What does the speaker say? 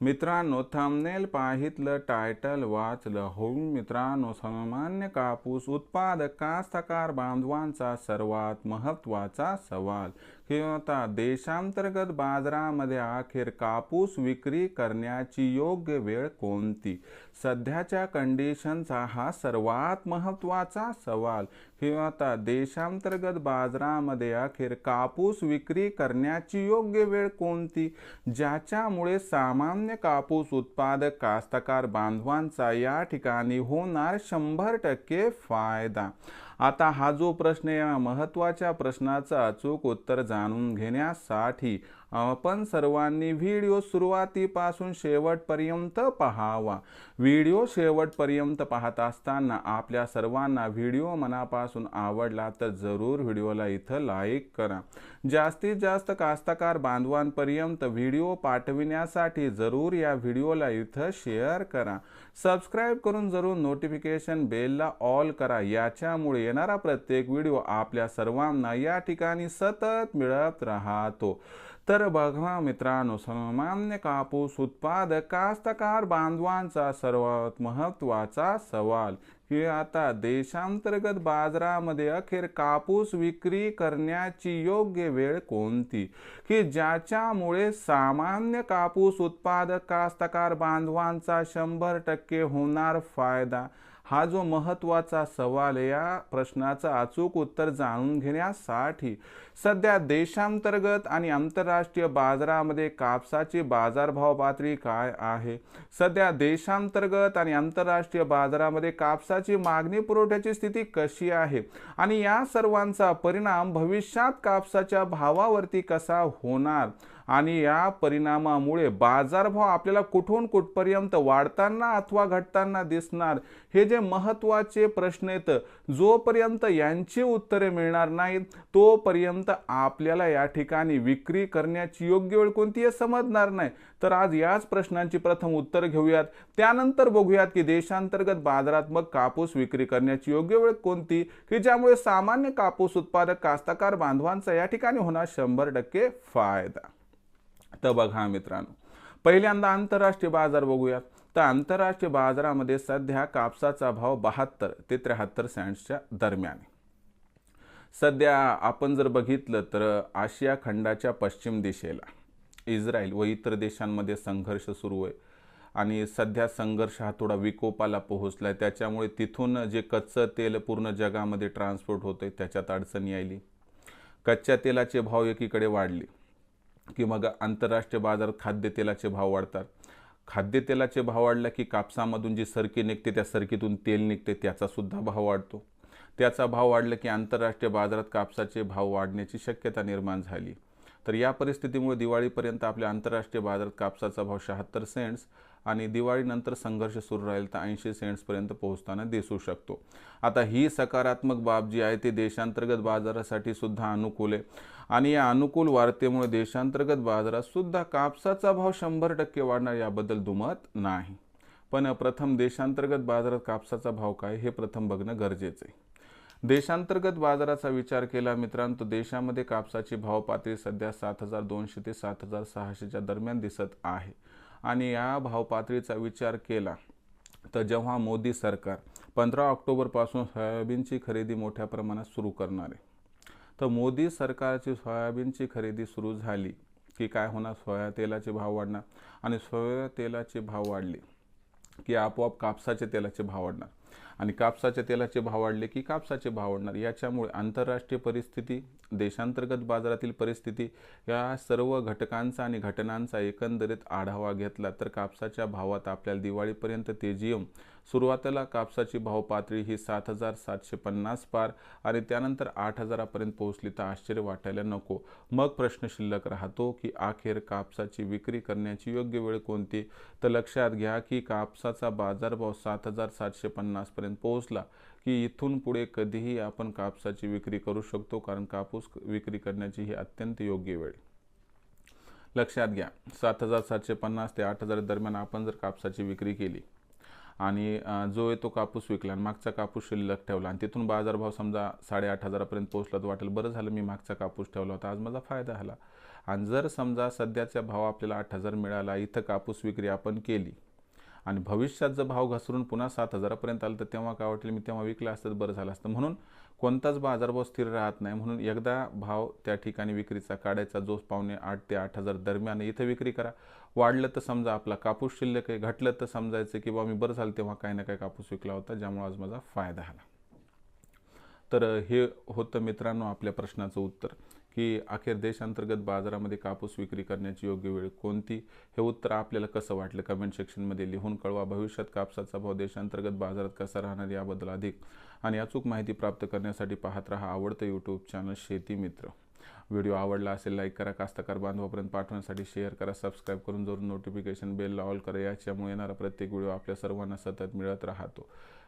मित्रांनो thumbnail पाहितलं title वाचलं. होऊन मित्रांनो सामान्य कापूस उत्पादक कास्तकार बांधवांचा सर्वात महत्त्वाचा सवाल. किंवा आता देशांतर्गत बाजारामध्ये अखेर कापूस विक्री करण्याची योग्य वेळ कोणती? सध्याच्या कंडिशनचा हा सर्वात महत्त्वाचा सवाल. किंवा आता देशांतर्गत बाजारामध्ये अखेर कापूस विक्री करण्याची योग्य वेळ कोणती? ज्याच्यामुळे सामान्य कापूस उत्पादक कास्तकार बांधवांचा या ठिकाणी होणार शंभर टक्के फायदा. आता हा जो प्रश्न या महत्त्वाच्या प्रश्नाचं अचूक उत्तर जाणून घेण्यासाठी आपण सर्वांनी व्हिडिओ सुरुवातीपासून शेवटपर्यंत पहावा. व्हिडिओ शेवटपर्यंत पाहत असताना आपल्या सर्वांना व्हिडिओ मनापासून आवडला तर जरूर व्हिडिओला इथं लाईक करा. जास्तीत जास्त कास्तकार बांधवांपर्यंत व्हिडिओ पाठविण्यासाठी जरूर या व्हिडिओला इथं शेअर करा. सबस्क्राईब करून जरूर नोटिफिकेशन बेलला ऑल करा. याच्यामुळे येणारा प्रत्येक व्हिडिओ आपल्या सर्वांना या ठिकाणी सतत मिळत राहतो. तर बघा मित्रांनो सामान्य कापूस उत्पादक कास्तकार बांधवांचा सर्वात महत्त्वाचा सवाल. की आता देशांतर्गत बाजारामध्ये अखेर कापूस विक्री करण्याची योग्य वेळ कोणती? की ज्याच्यामुळे सामान्य कापूस उत्पादक कास्तकार बांधवांचा शंभर टक्के होणार फायदा? हा जो महत्त्वाचा सवाल आहे या प्रश्नाचं अचूक उत्तर जाणून घेण्यासाठी सध्या देशांतर्गत आणि आंतरराष्ट्रीय बाजारामध्ये कापसाची बाजारभाव पातळी काय आहे? सध्या देशांतर्गत आणि आंतरराष्ट्रीय बाजारामध्ये कापसाची मागणी पुरवठ्याची स्थिती कशी आहे? आणि या सर्वांचा परिणाम भविष्यात कापसाच्या भावावरती कसा होणार? आणि या परिणामामुळे बाजारभाव आपल्याला कुठून कुठपर्यंत वाढताना अथवा घटताना दिसणार? हे जे महत्त्वाचे प्रश्न आहेत जोपर्यंत यांची उत्तरे मिळणार नाहीत तोपर्यंत आपल्याला या ठिकाणी विक्री करण्याची योग्य वेळ कोणती हे समजणार नाही. तर आज याच प्रश्नांची प्रथम उत्तर घेऊयात. त्यानंतर बघूयात की देशांतर्गत बाजारात मग कापूस विक्री करण्याची योग्य वेळ कोणती? की ज्यामुळे सामान्य कापूस उत्पादक कास्तकार बांधवांचा या ठिकाणी होणार शंभर टक्के फायदा? तर बघा मित्रांनो पहिल्यांदा आंतरराष्ट्रीय बाजार बघूयात. तर आंतरराष्ट्रीय बाजारामध्ये सध्या कापसाचा भाव बहात्तर ते त्र्याहत्तर सेंट्सच्या दरम्यान सध्या आपण जर बघितलं तर आशिया खंडाच्या पश्चिम दिशेला इस्रायल व इतर देशांमध्ये संघर्ष सुरू आहे. आणि सध्या संघर्ष हा थोडा विकोपाला पोहोचला आहे त्याच्यामुळे तिथून जे कच्चं तेल पूर्ण जगामध्ये ट्रान्सपोर्ट होतं आहे त्याच्यात अडचण यायली कच्च्या तेलाचे भाव एकीकडे वाढले. की मग आंतरराष्ट्रीय बाजारात खाद्यतेलाचे भाव वाढतात. खाद्यतेलाचे भाव वाढला की कापसामधून जी सरकी निघते त्या सरकीतून तेल निघते त्याचासुद्धा भाव वाढतो. त्याचा भाव वाढला की आंतरराष्ट्रीय बाजारात कापसाचे भाव वाढण्याची शक्यता निर्माण झाली. तर या परिस्थितीमुळे दिवाळीपर्यंत आपल्या आंतरराष्ट्रीय बाजारात कापसाचा भाव शहात्तर सेंट्स आणि दिवाळीनंतर संघर्ष सुरू राहील तर ऐंशी सेंट्सपर्यंत पोहोचताना दिसू शकतो. आता ही सकारात्मक बाब जी आहे ती देशांतर्गत बाजारासाठी सुद्धा अनुकूल आहे. आणि या अनुकूल वार्तेमुळे देशांतर्गत बाजारात सुद्धा कापसाचा भाव शंभर टक्के वाढणार याबद्दल दुमत नाही. पण प्रथम देशांतर्गत बाजारात कापसाचा भाव काय हे प्रथम बघणं गरजेचं आहे. देशांतर्गत बाजाराचा विचार केला मित्रांनो देशामध्ये कापसाची भाव पातळी सध्या सात हजार दोनशे ते सात हजार सहाशेच्या दरम्यान दिसत आहे. आणि या भावपातळीचा विचार केला तर जेव्हा मोदी सरकार पंधरा ऑक्टोबरपासून सोयाबीनची खरेदी मोठ्या प्रमाणात सुरू करणार आहे तर मोदी सरकारची सोयाबीनची खरेदी सुरू झाली की काय होणार? सोया तेलाचे भाव वाढणार आणि सोया तेलाचे भाव वाढले की आपोआप कापसाचे तेलाचे भाव वाढणार. आणि कापसाच्या तेलाचे भाव वाढले की कापसाचे भाव वाढणार? याच्यामुळे आंतरराष्ट्रीय परिस्थिती देशांतर्गत बाजारातील परिस्थिती या सर्व घटकांचा आणि घटनांचा एकंदरीत आढावा घेतला तर कापसाच्या भावात आपल्याला दिवाळीपर्यंत तेजीयम सुरुवातीला कापसाची भाव पातळी ही सात हजार सातशे पन्नास पार आणि त्यानंतर आठ हजारापर्यंत पोहोचली तर आश्चर्य वाटायला नको. मग प्रश्न शिल्लक राहतो की अखेर कापसाची विक्री करण्याची योग्य वेळ कोणती? तर लक्षात घ्या की कापसाचा बाजारभाव सात हजार सातशे पन्नासपर्यंत पोहोचला की इथून पुढे कधीही आपण कापसाची विक्री करू शकतो कारण कापूस विक्री करण्याची ही अत्यंत योग्य वेळ. लक्षात घ्या सात हजार सातशे पन्नास ते आठ हजार दरम्यान आपण जर कापसाची विक्री केली आणि जो आहे तो कापूस विकला आणि मागचा कापूस शिल्लक ठेवला आणि तिथून बाजारभाव समजा साडेआठ हजारापर्यंत पोहोचला तर वाटेल. बरं झालं मी मागचा कापूस ठेवला होता. आज माझा फायदा झाला. आणि जर समजा सध्याचा भाव आपल्याला आठ हजार मिळाला इथं कापूस विक्री आपण केली आणि भविष्यात जर भाव घसरून पुन्हा सात हजारापर्यंत आलं तर तेव्हा काय वाटेल? मी तेव्हा विकलं असतं तर बरं झालं असतं. म्हणून कोणताच बाजारभाव स्थिर राहत नाही. म्हणून एकदा भाव त्या ठिकाणी विक्रीचा काढायचा जो पावणे आठ ते आठ हजार दरम्यान इथं विक्री करा. वाढलं तर समजा आपला कापूस शिल्लक आहे घटलं तर समजायचं की बा मी बरं झालं तेव्हा काही ना काही कापूस विकला होता ज्यामुळे आज माझा फायदा झाला. तर हे होतं मित्रांनो आपल्या प्रश्नाचं उत्तर. की अखेर देशांतर्गत बाजारामध्ये कापूस विक्री करण्याची योग्य वेळ कोणती? हे उत्तर आपल्याला कसं वाटलं? कमेंट सेक्शनमध्ये लिहून कळवा. भविष्यात कापसाचा भाव देशांतर्गत बाजारात कसा राहणार याबद्दल अधिक आणि अचूक माहिती प्राप्त करण्यासाठी पाहत राहा आवडतं यूट्यूब चॅनल शेती मित्र. व्हिडिओ आवडला असेल लाईक करा. कास्तकार बांधवापर्यंत पाठवण्यासाठी शेअर करा. सबस्क्राईब करून जरूर नोटिफिकेशन बेल ऑल करा. याच्यामुळे येणारा प्रत्येक व्हिडिओ आपल्या सर्वांना सतत मिळत राहतो.